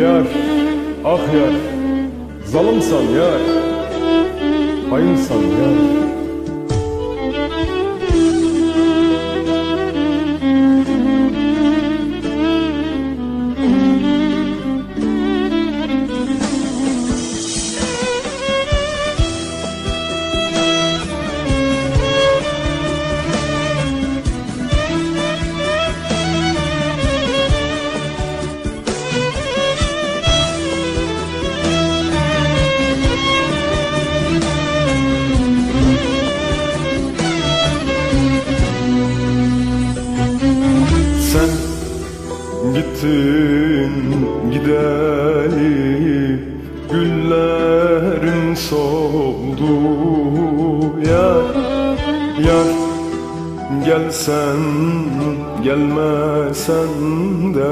Yar, ah yar, zalımsan yar, hainsan yar. Gittin gideli Güllerin soldu yar Yar gelsen gelmesen de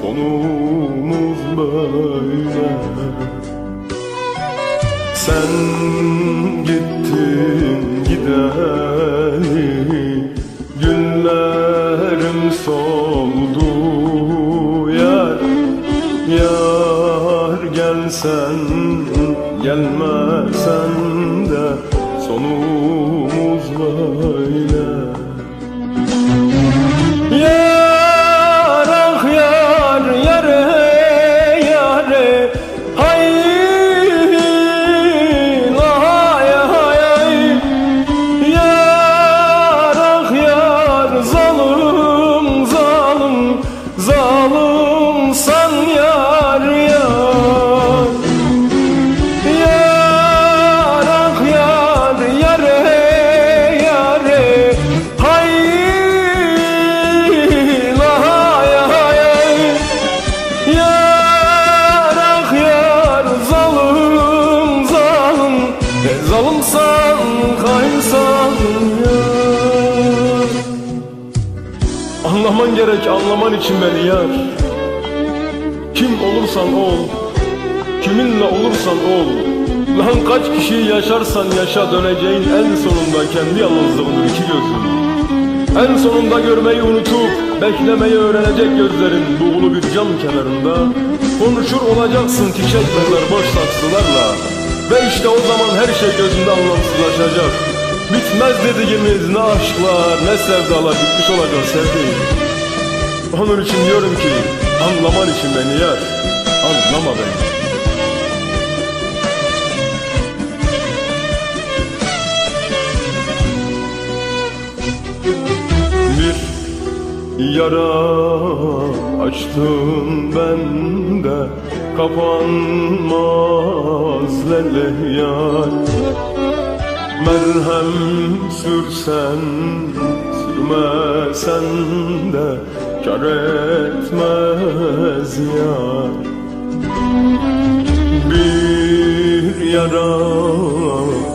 Sonumuz böyle. Sen gelsen gelmesen de Sonumuz Zalimsan hainsan yar Anlaman gerek anlaman için beni yar. Kim olursan ol Kiminle olursan ol. Lan kaç kişi yaşarsan yaşa döneceğin en sonunda kendi yalnızlığındır iki gözün En sonunda görmeyi unutup beklemeyi öğrenecek gözlerin buğulu bir cam kenarında Konuşur olacaksın çiçeklerler boş saksılarla Ve işte o zaman her şey gözünde anlamsızlaşacak. Bitmez dediğimiz ne aşklar ne sevdalar bitmiş olacak sevdiğim. Onun için diyorum ki anlaman için beni yar Anlama beni yara açtım ben de Kapanmaz lele yar. Merhem sürsen sürmesen de Kar etmez yar. Bir yara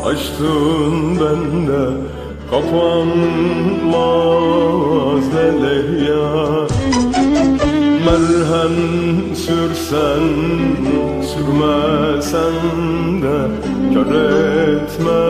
açtın bende Kapanmaz dele yar. Merhem sürsen sürmesen de Kar etmez